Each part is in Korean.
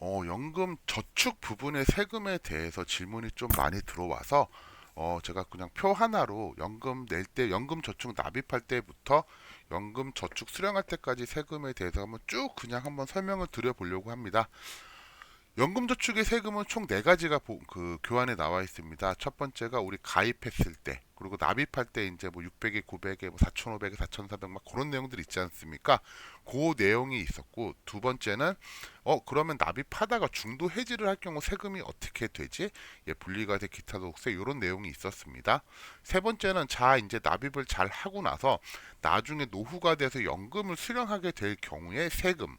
어, 연금 저축 부분의 세금에 대해서 질문이 좀 많이 들어와서 어, 제가 그냥 표 하나로 연금 낼 때, 연금 저축 납입할 때부터 연금 저축 수령할 때까지 세금에 대해서 한번 쭉 그냥 한번 설명을 드려보려고 합니다. 연금저축의 세금은 총 네 가지가 보- 그 교환에 나와 있습니다. 첫 번째가 우리 가입했을 때, 그리고 납입할 때 이제 뭐 600에 900에 뭐 4,500에 4,400 막 그런 내용들 있지 않습니까? 그 내용이 있었고 두 번째는 어 그러면 납입하다가 중도 해지를 할 경우 세금이 어떻게 되지? 예, 분리과세 기타 소득세 이런 내용이 있었습니다. 세 번째는 자 이제 납입을 잘 하고 나서 나중에 노후가 돼서 연금을 수령하게 될 경우에 세금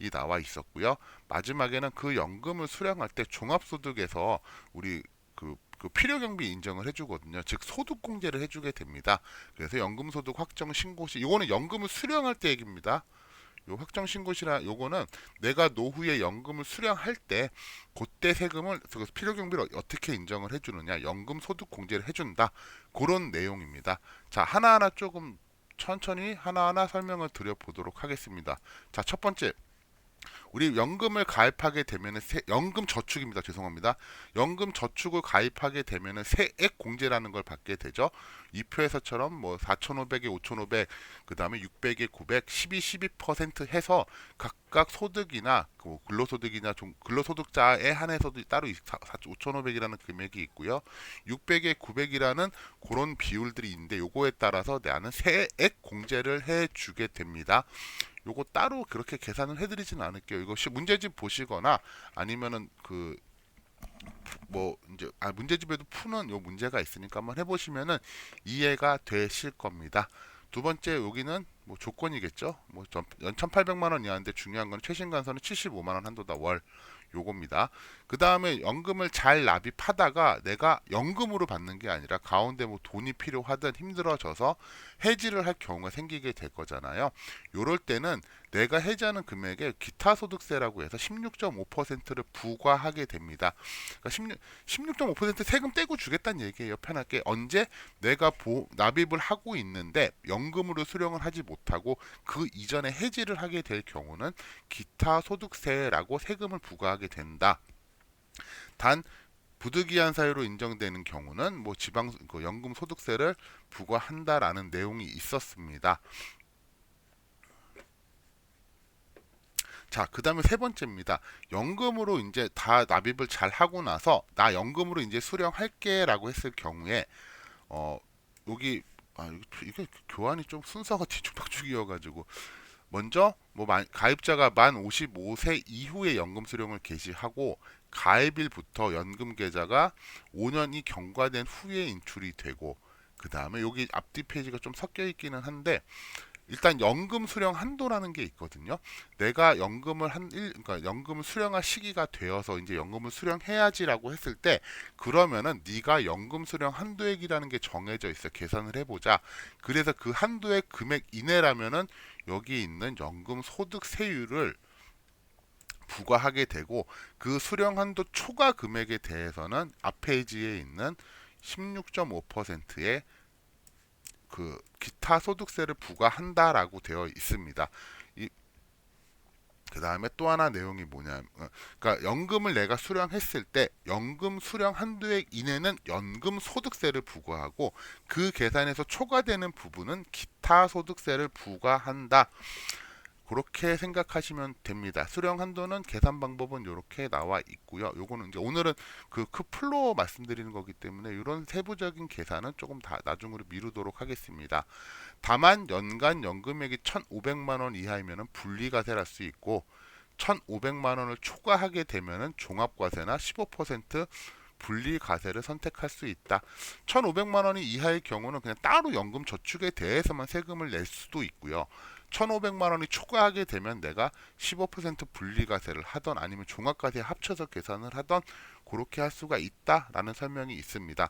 이 나와 있었고요. 마지막에는 그 연금을 수령할 때 종합소득에서 우리 그, 그 필요경비 인정을 해주거든요. 즉 소득공제를 해주게 됩니다. 그래서 연금소득 확정 신고시 이거는 연금을 수령할 때 얘기입니다. 요 확정 신고시라 요거는 내가 노후에 연금을 수령할 때 그때 세금을 그 필요 경비를 어떻게 인정을 해주느냐 연금 소득 공제를 해준다 그런 내용입니다. 자 하나하나 조금 천천히 하나하나 설명을 드려 보도록 하겠습니다. 자첫 번째 우리 연금을 가입하게 되면은 세, 연금 저축입니다. 죄송합니다. 연금 저축을 가입하게 되면은 세액 공제라는 걸 받게 되죠. 이 표에서처럼 뭐 4,500에 5,500, 그다음에 600에 900, 12, 12% 해서 각각 소득이나 그 근로소득이나 좀 근로소득자에 한해서도 따로 5,500이라는 금액이 있고요. 600에 900이라는 그런 비율들이 있는데 요거에 따라서 나는 세액 공제를 해 주게 됩니다. 요거 따로 그렇게 계산을 해드리진 않을게요. 이거 시- 문제집 보시거나 아니면은 그 뭐 이제 아 문제집에도 푸는 요 문제가 있으니까 한번 해보시면은 이해가 되실 겁니다. 두 번째 여기는 뭐 조건이겠죠. 뭐 전- 연 1,800만 원 이하인데 중요한 건 최신 간선은 75만 원 한도다 월 요겁니다. 그 다음에 연금을 잘 납입하다가 내가 연금으로 받는 게 아니라 가운데 뭐 돈이 필요하든 힘들어져서 해지를 할 경우가 생기게 될 거잖아요. 요럴 때는 내가 해지하는 금액에 기타 소득세라고 해서 16.5%를 부과하게 됩니다. 그러니까 16, 16.5% 세금 떼고 주겠다는 얘기예요. 편하게 언제 내가 보, 납입을 하고 있는데 연금으로 수령을 하지 못하고 그 이전에 해지를 하게 될 경우는 기타 소득세라고 세금을 부과하게 된다. 단 부득이한 사유로 인정되는 경우는 뭐 지방 그 연금 소득세를 부과한다라는 내용이 있었습니다. 자, 그 다음에 세 번째입니다. 연금으로 이제 다 납입을 잘 하고 나서 나 연금으로 이제 수령할게라고 했을 경우에 어 여기 아 이게 교환이 좀 순서가 뒤죽박죽이어가지고 먼저 뭐 만- 가입자가 만 55세 이후에 연금 수령을 개시하고 가입일부터 연금 계좌가 5년이 경과된 후에 인출이 되고 그 다음에 여기 앞뒤 페이지가 좀 섞여 있기는 한데 일단 연금 수령 한도라는 게 있거든요. 내가 연금을 한 일, 그러니까 연금을 수령할 시기가 되어서 이제 연금을 수령해야지라고 했을 때 그러면은 네가 연금 수령 한도액이라는 게 정해져 있어. 계산을 해보자. 그래서 그 한도액 금액 이내라면은 여기 있는 연금 소득 세율을 부과하게 되고 그 수령 한도 초과 금액에 대해서는 앞 페이지에 있는 16.5%의 그 기타 소득세를 부과한다라고 되어 있습니다. 이그 다음에 또 하나 내용이 뭐냐, 어, 그러니까 연금을 내가 수령했을 때 연금 수령 한도액 이내는 연금 소득세를 부과하고 그 계산에서 초과되는 부분은 기타 소득세를 부과한다. 그렇게 생각하시면 됩니다. 수령 한도는 계산 방법은 이렇게 나와 있고요. 요거는 이제 오늘은 그 크플로 말씀드리는 거기 때문에 이런 세부적인 계산은 조금 다 나중으로 미루도록 하겠습니다. 다만 연간 연금액이 1,500만 원 이하이면 분리과세를 할 수 있고 1,500만 원을 초과하게 되면은 종합과세나 15% 분리과세를 선택할 수 있다. 1,500만 원이 이하의 경우는 그냥 따로 연금 저축에 대해서만 세금을 낼 수도 있고요. 1,500만 원이 초과하게 되면 내가 15% 분리과세를 하던 아니면 종합과세 합쳐서 계산을 하던 그렇게 할 수가 있다라는 설명이 있습니다.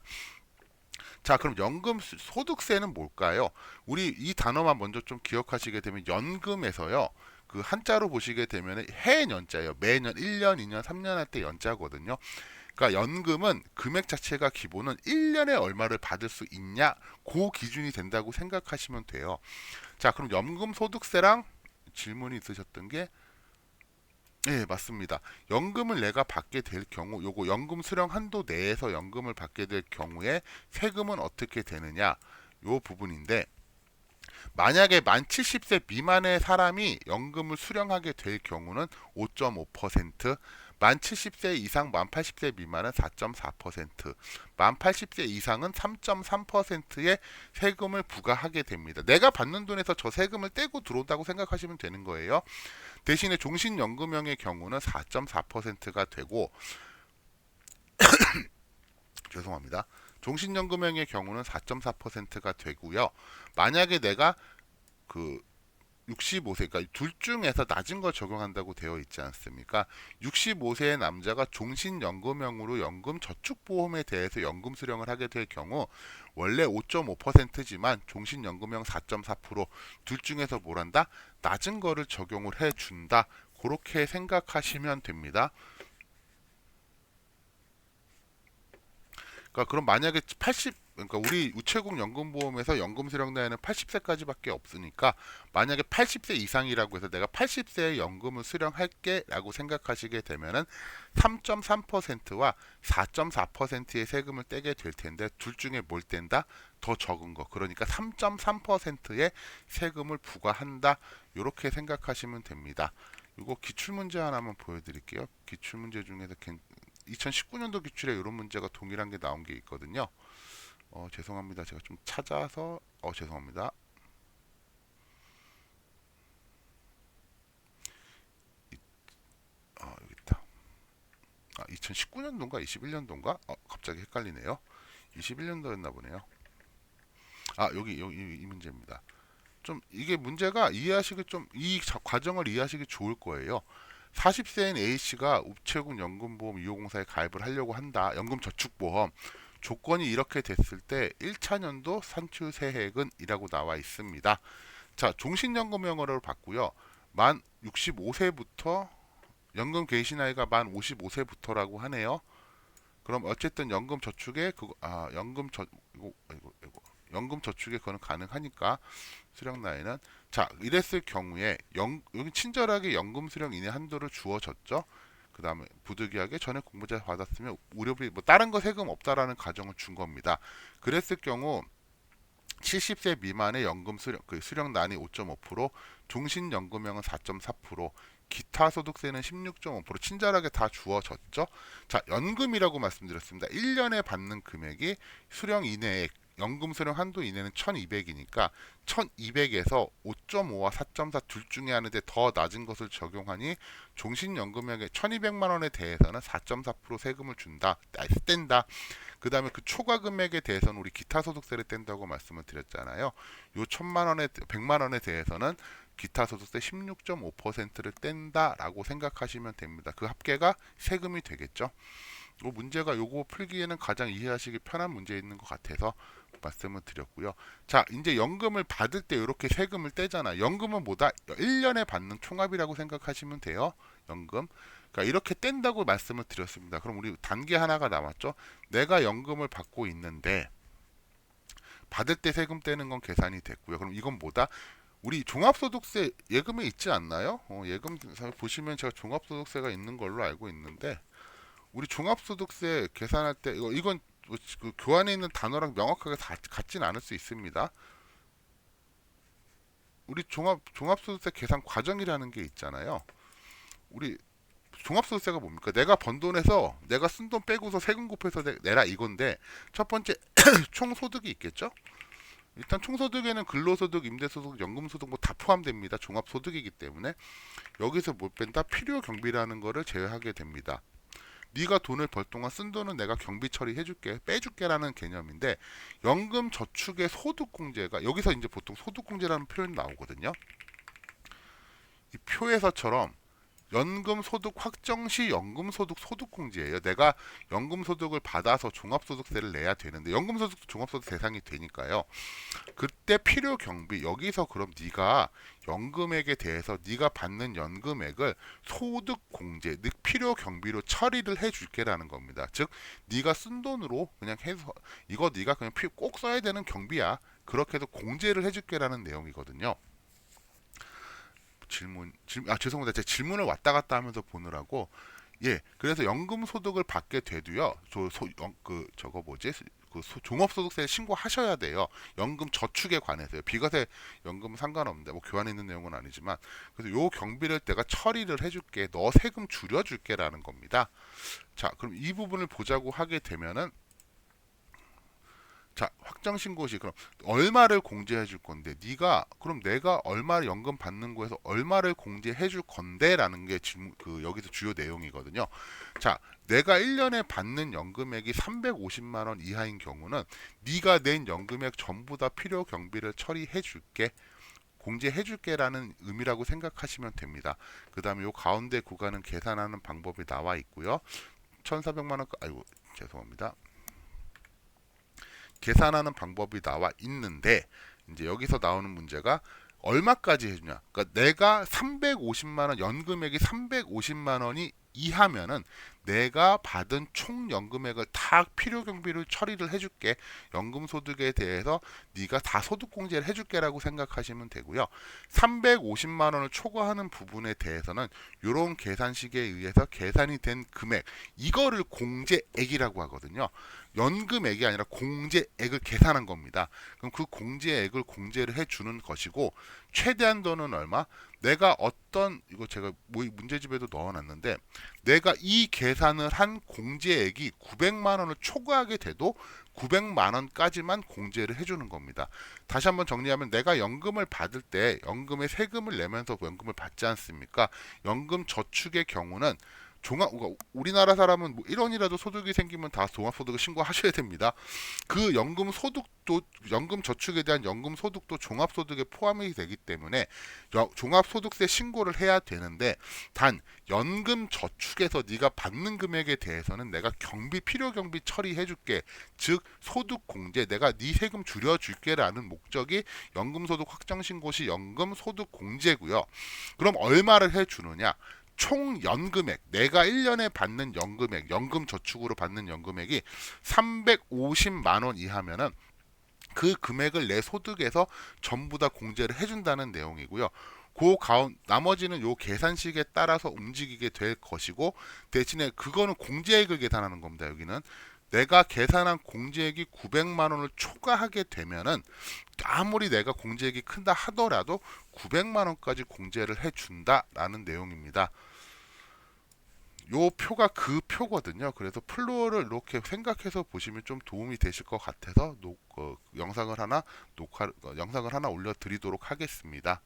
자, 그럼 연금 수- 소득세는 뭘까요? 우리 이 단어만 먼저 좀 기억하시게 되면 연금에서요. 그 한자로 보시게 되면 해년자예요. 매년 1년, 2년, 3년 할 때 연자거든요. 그러니까 연금은 금액 자체가 기본은 1년에 얼마를 받을 수 있냐 그 기준이 된다고 생각하시면 돼요. 자, 그럼 연금 소득세랑 질문이 있으셨던 게 네, 맞습니다. 연금을 내가 받게 될 경우, 요거 연금 수령 한도 내에서 연금을 받게 될 경우에 세금은 어떻게 되느냐, 요 부분인데, 만약에 만 70세 미만의 사람이 연금을 수령하게 될 경우는 5.5%, 만 70세 이상 만 80세 미만은 4.4%, 만 80세 이상은 3.3%의 세금을 부과하게 됩니다. 내가 받는 돈에서 저 세금을 떼고 들어온다고 생각하시면 되는 거예요. 대신에 종신연금형의 경우는 4.4%가 되고 죄송합니다. 종신연금형의 경우는 4.4%가 되고요. 만약에 내가 그 65세, 그러니까 둘 중에서 낮은 걸 적용한다고 되어 있지 않습니까? 65세의 남자가 종신연금형으로 연금 저축보험에 대해서 연금 수령을 하게 될 경우 원래 5.5%지만 종신연금형 4.4%둘 중에서 뭘 한다? 낮은 거를 적용을 해준다. 그렇게 생각하시면 됩니다. 그러니까 그럼 만약에 80 그러니까 우리 우체국 연금보험에서 연금 수령 나이는 80세까지밖에 없으니까 만약에 80세 이상이라고 해서 내가 80세에 연금을 수령할게라고 생각하시게 되면은 3.3%와 4.4%의 세금을 떼게 될 텐데 둘 중에 뭘 뗀다? 더 적은 거. 그러니까 3.3%의 세금을 부과한다. 이렇게 생각하시면 됩니다. 이거 기출 문제 하나만 보여드릴게요. 기출 문제 중에서 2019년도 기출에 이런 문제가 동일한 게 나온 게 있거든요. 어, 죄송합니다. 제가 좀 찾아서 어, 죄송합니다. 이, 아, 여기 있다. 아, 2019년도인가 21년도인가? 어, 갑자기 헷갈리네요. 21년도였나 보네요. 아, 여기 여기 이, 이 문제입니다. 좀 이게 문제가 이해하시기 좀 이 과정을 이해하시기 좋을 거예요. 40세인 A씨가 우체국 연금보험 이용공사에 가입을 하려고 한다. 연금저축보험. 조건이 이렇게 됐을 때 1차년도 산출세액은 이라고 나와 있습니다. 자, 종신연금형어를 받고요. 만 65세부터 연금 개시 나이가 만 55세부터라고 하네요. 그럼 어쨌든 연금 저축에 그거 아 연금 저 이거 이거 이거 연금 저축에 그거는 가능하니까 수령 나이는 자 이랬을 경우에 연, 여기 친절하게 연금 수령 이내 한도를 주어졌죠. 그 다음에 부득이하게 전액 공모자 받았으면 우려비 뭐 다른 거 세금 없다라는 가정을 준 겁니다. 그랬을 경우 70세 미만의 연금 수령 그 수령난이 5.5%, 종신연금형은 4.4%, 기타 소득세는 16.5% 친절하게 다 주어졌죠. 자, 연금이라고 말씀드렸습니다. 1년에 받는 금액이 수령 이내에 연금 수령 한도 이내는 1200이니까 1200에서 5.5와 4.4 둘 중에 하는데 더 낮은 것을 적용하니 종신연금액의 1200만 원에 대해서는 4.4% 세금을 준다. 뗀다. 그 다음에 그 초과 금액에 대해서는 우리 기타 소득세를 뗀다고 말씀을 드렸잖아요. 요 1000만 원에 100만 원에 대해서는 기타 소득세 16.5%를 뗀다라고 생각하시면 됩니다. 그 합계가 세금이 되겠죠. 요 문제가 요거 풀기에는 가장 이해하시기 편한 문제 있는 것 같아서 말씀을 드렸고요. 자, 이제 연금을 받을 때 이렇게 세금을 떼잖아. 연금은 뭐다? 1년에 받는 총합이라고 생각하시면 돼요. 연금. 그러니까 이렇게 뗀다고 말씀을 드렸습니다. 그럼 우리 단계 하나가 남았죠. 내가 연금을 받고 있는데 받을 때 세금 떼는 건 계산이 됐고요. 그럼 이건 뭐다? 우리 종합소득세 예금에 있지 않나요? 어, 예금 보시면 제가 종합소득세가 있는 걸로 알고 있는데 우리 종합소득세 계산할 때 이거 이건 그 교환에 있는 단어랑 명확하게 다, 같진 않을 수 있습니다. 우리 종합 종합소득세 계산 과정이라는 게 있잖아요. 우리 종합소득세가 뭡니까? 내가 번 돈에서 내가 쓴 돈 빼고서 세금 곱해서 내 라 이건데 첫 번째 총소득이 있겠죠? 일단 총소득에는 근로소득, 임대소득, 연금소득 뭐 다 포함됩니다. 종합소득이기 때문에 여기서 못 뺀다 필요 경비라는 거를 제외하게 됩니다. 네가 돈을 벌 동안 쓴 돈은 내가 경비 처리해줄게 빼줄게라는 개념인데 연금 저축의 소득공제가 여기서 이제 보통 소득공제라는 표현이 나오거든요. 이 표에서처럼 연금 소득 확정 시 연금 소득 소득 공제예요. 내가 연금 소득을 받아서 종합 소득세를 내야 되는데 연금 소득 종합 소득 대상이 되니까요. 그때 필요 경비 여기서 그럼 네가 연금액에 대해서 네가 받는 연금액을 소득 공제, 즉 필요 경비로 처리를 해 줄게라는 겁니다. 즉 네가 쓴 돈으로 그냥 해서 이거 네가 그냥 꼭 써야 되는 경비야. 그렇게 해서 공제를 해 줄게라는 내용이거든요. 질문, 질, 아 죄송합니다. 제 질문을 왔다 갔다 하면서 보느라고 예, 그래서 연금 소득을 받게 돼도요. 저 소, 연, 그 저거 뭐지? 그 소- 종합소득세 신고하셔야 돼요. 연금 저축에 관해서요. 비과세 연금 은 상관없는데 뭐 교환에 있는 내용은 아니지만 그래서 요 경비를 내가 처리를 해줄게. 너 세금 줄여줄게라는 겁니다. 자, 그럼 이 부분을 보자고 하게 되면은 자 확정 신고 시 그럼 얼마를 공제해 줄 건데 네가 그럼 내가 얼마를 연금 받는 거에서 얼마를 공제해 줄 건데라는 게 질문 그 여기서 주요 내용이거든요. 자 내가 1년에 받는 연금액이 350만 원 이하인 경우는 네가 낸 연금액 전부 다 필요 경비를 처리해 줄게. 공제해 줄게라는 의미라고 생각하시면 됩니다. 그 다음에 요 가운데 구간은 계산하는 방법이 나와 있고요. 1,400만 원 아이고 죄송합니다. 계산하는 방법이 나와 있는데 이제 여기서 나오는 문제가 얼마까지 해주냐? 그러니까 내가 350만 원 연금액이 350만 원이 이하면은 내가 받은 총 연금액을 다 필요 경비를 처리를 해줄게 연금 소득에 대해서 네가 다 소득 공제를 해줄게라고 생각하시면 되고요. 350만 원을 초과하는 부분에 대해서는 이런 계산식에 의해서 계산이 된 금액 이거를 공제액이라고 하거든요. 연금액이 아니라 공제액을 계산한 겁니다. 그럼 그 공제액을 공제를 해주는 것이고 최대한도는 얼마? 내가 어떤 이거 제가 뭐 문제집에도 넣어놨는데 내가 이 계산을 한 공제액이 900만 원을 초과하게 돼도 900만 원까지만 공제를 해주는 겁니다. 다시 한번 정리하면 내가 연금을 받을 때 연금에 세금을 내면서 연금을 받지 않습니까? 연금 저축의 경우는 종합 그러니까 우리나라 사람은 뭐 1원이라도 소득이 생기면 다 종합소득을 신고하셔야 됩니다. 그 연금 소득도 연금 저축에 대한 연금 소득도 종합소득에 포함이 되기 때문에 여- 종합소득세 신고를 해야 되는데 단 연금 저축에서 네가 받는 금액에 대해서는 내가 경비 필요 경비 처리해 줄게. 즉 소득 공제 내가 네 세금 줄여 줄게라는 목적이 연금 소득 확정 신고 시 연금 소득 공제고요. 그럼 얼마를 해 주느냐? 총 연금액 내가 1년에 받는 연금액 연금 저축으로 받는 연금액이 350만 원 이하면은 그 금액을 내 소득에서 전부 다 공제를 해준다는 내용이고요. 그 가운 나머지는 요 계산식에 따라서 움직이게 될 것이고 대신에 그거는 공제액을 계산하는 겁니다. 여기는 내가 계산한 공제액이 900만 원을 초과하게 되면은 아무리 내가 공제액이 큰다 하더라도 900만 원까지 공제를 해준다라는 내용입니다. 요 표가 그 표거든요. 그래서 플로어를 이렇게 생각해서 보시면 좀 도움이 되실 것 같아서 녹, 어, 영상을 하나 녹화 어, 영상을 하나 올려드리도록 하겠습니다.